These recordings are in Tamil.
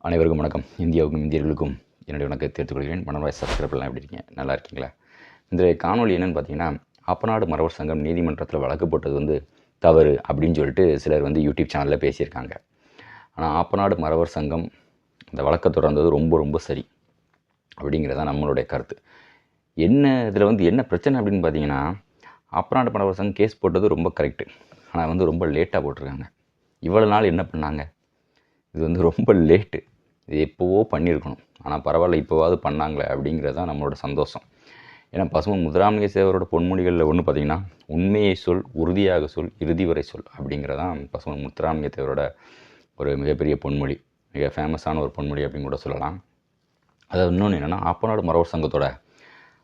அனைவருக்கும் வணக்கம். இந்தியாவுக்கும் இந்தியர்களுக்கும் என்னுடைய வணக்கத்தை தெரிவித்துக் கொள்கிறேன். மனவாய் சப்ஸ்கிரைபர்லாம் எப்படி இருக்கீங்க? நல்லா இருக்கீங்களா? இந்த காணொலி என்னென்னு பார்த்தீங்கன்னா ஆப்பநாடு மரவர் சங்கம் நீதிமன்றத்தில் வழக்கு போட்டது வந்து தவறு அப்படின்னு சொல்லிட்டு சிலர் வந்து யூடியூப் சேனலில் பேசியிருக்காங்க. ஆனால் ஆப்பநாடு மரவர் சங்கம் இந்த வழக்கை தொடர்ந்தது ரொம்ப ரொம்ப சரி அப்படிங்கிறதான் நம்மளுடைய கருத்து. என்ன இதில் வந்து என்ன பிரச்சனை அப்படின்னு பார்த்தீங்கன்னா ஆப்பநாடு மரவர் சங்கம் கேஸ் போட்டது ரொம்ப கரெக்டு ஆனால் வந்து ரொம்ப லேட்டாக போட்டிருக்காங்க. இவ்வளோ நாள் என்ன பண்ணாங்க? இது வந்து ரொம்ப லேட்டு. இது எப்போவோ பண்ணியிருக்கணும். ஆனால் பரவாயில்ல இப்போவாவது பண்ணாங்களே அப்படிங்கிறது தான் நம்மளோட சந்தோஷம். ஏன்னா பசுமை முதுராமலிங்க சேவரோட பொன்மொழிகளில் ஒன்று பார்த்திங்கன்னா உண்மையை சொல் உறுதியாக சொல் இறுதி வரை சொல் அப்படிங்கிறதான் பசுமை முத்துராமலிங்க தேவரோட ஒரு மிகப்பெரிய பொன்மொழி மிக ஃபேமஸான ஒரு பொன்மொழி அப்படின்னு கூட சொல்லலாம். அது இன்னொன்று என்னென்னா ஆப்பநாடு மரவர் சங்கத்தோட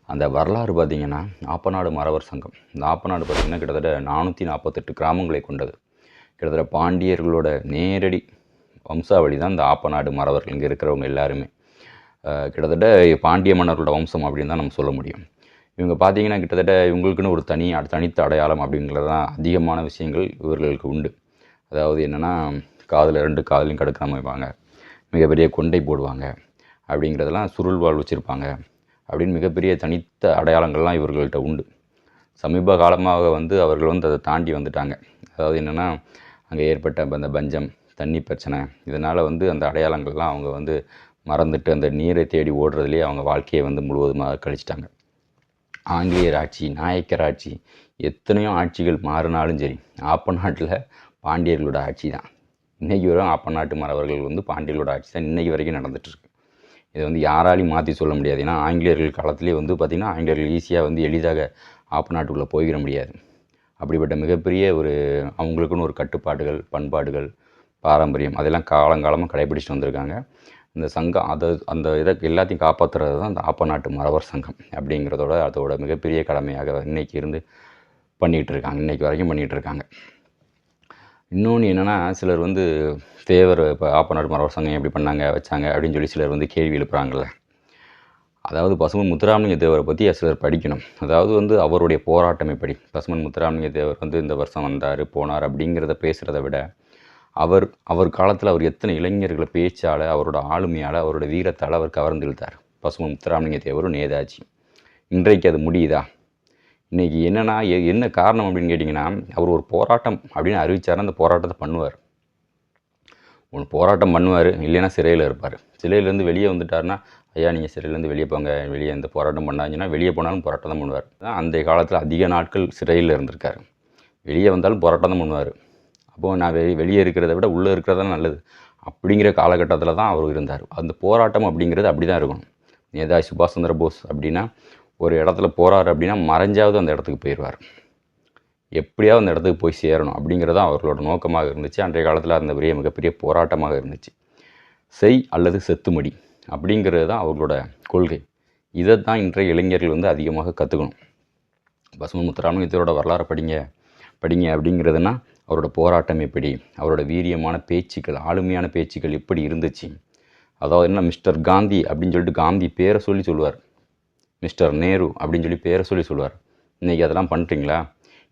அந்த வரலாறு பார்த்திங்கன்னா ஆப்பநாடு மரவர் சங்கம். இந்த ஆப்பநாடு பார்த்திங்கன்னா கிட்டத்தட்ட நானூற்றி நாற்பத்தெட்டு கிராமங்களை கொண்டது. கிட்டத்தட்ட பாண்டியர்களோட நேரடி வம்சாவளி தான் இந்த ஆப்பநாடு மறவர்கள் இங்கே இருக்கிறவங்க எல்லாருமே. கிட்டத்தட்ட பாண்டிய மன்னர்களோட வம்சம் அப்படின்னு தான் நம்ம சொல்ல முடியும். இவங்க பார்த்தீங்கன்னா கிட்டத்தட்ட இவங்களுக்குன்னு ஒரு தனி தனித்த அடையாளம் அப்படிங்கிறது தான் அதிகமான விஷயங்கள் இவர்களுக்கு உண்டு. அதாவது என்னென்னா காதில் ரெண்டு காதலையும் கடுக்காமல் வைப்பாங்க. மிகப்பெரிய கொண்டை போடுவாங்க. அப்படிங்கிறதெல்லாம் சுருள் வாழ் வச்சுருப்பாங்க. அப்படின்னு மிகப்பெரிய தனித்த அடையாளங்கள்லாம் இவர்கள்ட்ட உண்டு. சமீப காலமாக வந்து அவர்கள் வந்து அதை தாண்டி வந்துட்டாங்க. அதாவது என்னென்னா அங்கே ஏற்பட்ட அந்த பஞ்சம் தண்ணி பிரச்சனை. இதனால் வந்து அந்த அடையாளங்கள்லாம் அவங்க வந்து மறந்துட்டு அந்த நீரை தேடி ஓடுறதுலேயே அவங்க வாழ்க்கையை வந்து முழுவதுமாக கழிச்சிட்டாங்க. ஆங்கிலேயர் ஆட்சி நாயக்கர் ஆட்சி எத்தனையோ ஆட்சிகள் மாறினாலும் சரி ஆப்ப நாட்டில் பாண்டியர்களோட ஆட்சி தான். இன்றைக்கி வரும் ஆப்ப நாட்டு மறவர்கள் வந்து பாண்டியர்களோட ஆட்சி தான் இன்றைக்கி வரைக்கும் நடந்துகிட்ருக்கு இதை வந்து யாராலையும் மாற்றி சொல்ல முடியாது. ஏன்னா ஆங்கிலேயர்கள் காலத்திலே வந்து பார்த்திங்கன்னா ஆங்கிலேயர்கள் ஈஸியாக வந்து எளிதாக ஆப்ப நாட்டுக்குள்ளே போயிட முடியாது. அப்படிப்பட்ட மிகப்பெரிய ஒரு அவங்களுக்குன்னு ஒரு கட்டுப்பாடுகள் பண்பாடுகள் பாரம்பரியம். அதெல்லாம் காலங்காலமாக கடைபிடிச்சிட்டு வந்திருக்காங்க. இந்த சங்கம் அதை அந்த இதை எல்லாத்தையும் காப்பாற்றுறது தான் அந்த ஆப்ப நாட்டு மறவர் சங்கம் அப்படிங்கிறதோட அதோட மிகப்பெரிய கடமையாக இன்றைக்கி இருந்து பண்ணிகிட்டு இருக்காங்க. இன்னைக்கு வரைக்கும் பண்ணிகிட்டு இருக்காங்க. இன்னொன்று என்னென்னா சிலர் வந்து தேவர் இப்போ ஆப்பநாடு மரவர் சங்கம் எப்படி பண்ணாங்க வச்சாங்க அப்படின்னு சொல்லி சிலர் வந்து கேள்வி எழுப்புகிறாங்கள அதாவது பசுமன் முத்துராமலிங்க தேவரை பற்றி சிலர் படிக்கணும். அதாவது வந்து அவருடைய போராட்டம் எப்படி பசுமன் முத்துராமலிங்க தேவர் வந்து இந்த வருஷம் வந்தார் போனார் அப்படிங்கிறத பேசுகிறத விட அவர் அவர் காலத்தில் அவர் எத்தனை இளைஞர்களை பேச்சால் அவரோட ஆளுமையால் அவரோட வீரத்தால் அவர் கவர்ந்து இழுத்தார். பசுமன் முத்துராமலிங்க தேவரும் நேதாஜி. இன்றைக்கு அது முடியுதா? இன்றைக்கி என்னென்னா எ- என்ன காரணம் அப்படின்னு கேட்டிங்கன்னா அவர் ஒரு போராட்டம் அப்படின்னு அறிவித்தார் அந்த போராட்டத்தை பண்ணுவார். ஒன்று போராட்டம் பண்ணுவார் இல்லைன்னா சிறையில் இருப்பார். சிறையிலேருந்து வெளியே வந்துட்டாருன்னா ஐயா நீங்கள் சிறையிலேருந்து வெளியே போங்க வெளியே எந்த போராட்டம் பண்ணாங்கன்னா வெளியே போனாலும் போராட்டம் தான் பண்ணுவார். அந்த காலத்தில் அதிக நாட்கள் சிறையில் இருந்திருக்காரு. வெளியே வந்தாலும் போராட்டம் தான் பண்ணுவார். அப்போது நான் வெளி வெளியே இருக்கிறத விட உள்ளே இருக்கிறது தான் நல்லது. அப்படிங்கிற காலகட்டத்தில் தான் அவர் இருந்தார். அந்த போராட்டம் அப்படிங்கிறது அப்படி தான் இருக்கணும். நேதாஜி சுபாஷ் சந்திர போஸ் அப்படின்னா ஒரு இடத்துல போகிறாரு அப்படின்னா மறைஞ்சாவது அந்த இடத்துக்கு போயிடுவார் எப்படியாவது அந்த இடத்துக்கு போய் சேரணும் அப்படிங்கிறது தான் அவர்களோட நோக்கமாக இருந்துச்சு. அன்றைய காலத்தில் அந்த பெரிய மிகப்பெரிய போராட்டமாக இருந்துச்சு. செய் அல்லது செத்துமடி அப்படிங்கிறது தான் அவர்களோட கொள்கை. இதை தான் இன்றைய இளைஞர்கள் வந்து அதிகமாக கற்றுக்கணும் பசுமன் முத்துராமலிங்கத்தோட வரலாறு படிங்க படிங்க அப்படிங்கிறதுனா அவரோட போராட்டம் எப்படி அவரோட வீரியமான பேச்சுக்கள் ஆளுமையான பேச்சுக்கள் எப்படி இருந்துச்சு? அதாவது என்ன மிஸ்டர் காந்தி அப்படின்னு சொல்லிட்டு காந்தி பேரை சொல்லி சொல்லுவார். மிஸ்டர் நேரு அப்படின்னு சொல்லி பேரை சொல்லி சொல்லுவார். இன்றைக்கி அதெல்லாம் பண்ணுறீங்களா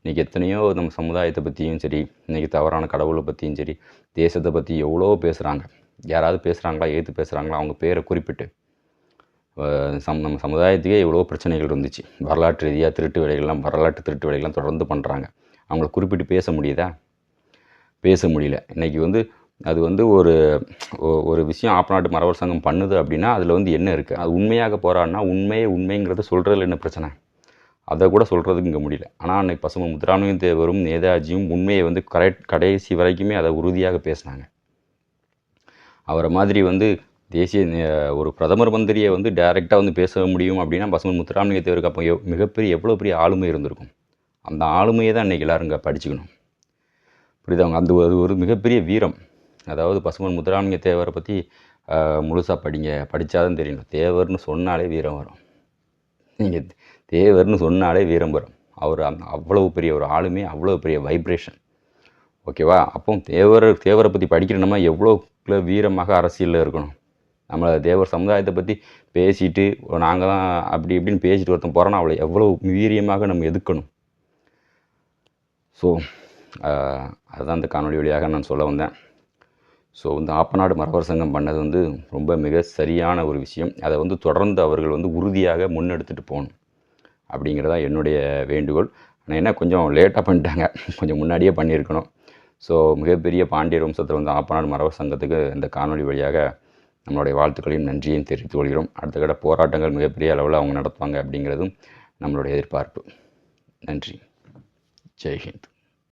இன்றைக்கி எத்தனையோ நம்ம சமுதாயத்தை பற்றியும் சரி இன்றைக்கி தவறான கடவுளை பற்றியும் சரி தேசத்தை பற்றி எவ்வளோ பேசுகிறாங்க யாராவது பேசுகிறாங்களா ஏற்று பேசுகிறாங்களா அவங்க பேரை குறிப்பிட்டு. சம் நம்ம சமுதாயத்துக்கே எவ்வளோ பிரச்சனைகள் இருந்துச்சு. வரலாற்று ரீதியாக திருட்டு வேலைகள்லாம் வரலாற்று திருட்டு வேலைகள்லாம் தொடர்ந்து பண்ணுறாங்க அவங்கள குறிப்பிட்டு பேச முடியுதா? பேச முடியல. இன்றைக்கி வந்து அது வந்து ஒரு ஒரு விஷயம் ஆப்பநாட்டு மரவர் சங்கம் பண்ணுது அப்படின்னா அதில் வந்து என்ன இருக்குது அது உண்மையாக போராடினா உண்மையே உண்மைங்கிறத சொல்கிறதுல என்ன பிரச்சனை? அதை கூட சொல்கிறதுக்கு இங்கே முடியல. ஆனால் அன்னைக்கு பசுமை முத்துராமலிங்க தேவரும் நேதாஜியும் உண்மையை வந்து கரெக்ட் கடைசி வரைக்குமே அதை உறுதியாக பேசினாங்க. அவரை மாதிரி வந்து தேசிய ஒரு பிரதமர் மந்திரியை வந்து டைரெக்டாக வந்து பேச முடியும் அப்படின்னா பசுமை முத்துராமலிங்க தேவருக்கு அப்போ மிகப்பெரிய எவ்வளோ பெரிய ஆளுமை இருந்திருக்கும். அந்த ஆளுமையை தான் இன்றைக்கி எல்லாரும் இங்கே படிச்சுக்கணும். புரியுதவங்க அந்த அது ஒரு மிகப்பெரிய வீரம். அதாவது பசுமன் முத்துராமலிங்க தேவரை பற்றி முழுசாக படிங்க. படித்தாதான் தெரியணும் தேவர்னு சொன்னாலே வீரம் வரும். நீங்கள் தேவர்னு சொன்னாலே வீரம் வரும். அவர் அந்த அவ்வளவு பெரிய ஒரு ஆளுமே அவ்வளோ பெரிய வைப்ரேஷன் ஓகேவா அப்போ தேவர் தேவரை பற்றி படிக்கிற எவ்வளோ வீரமாக அரசியலில் இருக்கணும். நம்மளை தேவர் சமுதாயத்தை பற்றி பேசிட்டு நாங்கள் தான் அப்படி இப்படின்னு பேசிட்டு ஒருத்தன் போகிறோன்னா அவளை எவ்வளோ வீரியமாக நம்ம எதுக்கணும் ஸோ uh, அதுதான் இந்த காணொளி வழியாக நான் சொல்ல வந்தேன். ஸோ வந்து ஆப்பநாடு மரவர் சங்கம் பண்ணது வந்து ரொம்ப மிக சரியான ஒரு விஷயம். அதை வந்து தொடர்ந்து அவர்கள் வந்து உறுதியாக முன்னெடுத்துட்டு போகணும் அப்படிங்கிறதா என்னுடைய வேண்டுகோள். ஆனால் என்ன கொஞ்சம் லேட்டாக பண்ணிட்டாங்க. கொஞ்சம் முன்னாடியே பண்ணியிருக்கணும். ஸோ மிகப்பெரிய பாண்டிய வம்சத்தில் வந்து ஆப்பநாடு மரவர் சங்கத்துக்கு இந்த காணொளி வழியாக நம்மளுடைய வாழ்த்துக்களையும் நன்றியையும் தெரிவித்துக் கொள்கிறோம். அடுத்த கட்ட போராட்டங்கள் மிகப்பெரிய அளவில் அவங்க நடத்துவாங்க அப்படிங்கிறதும் நம்மளுடைய எதிர்பார்ப்பு. நன்றி. Jai Hind.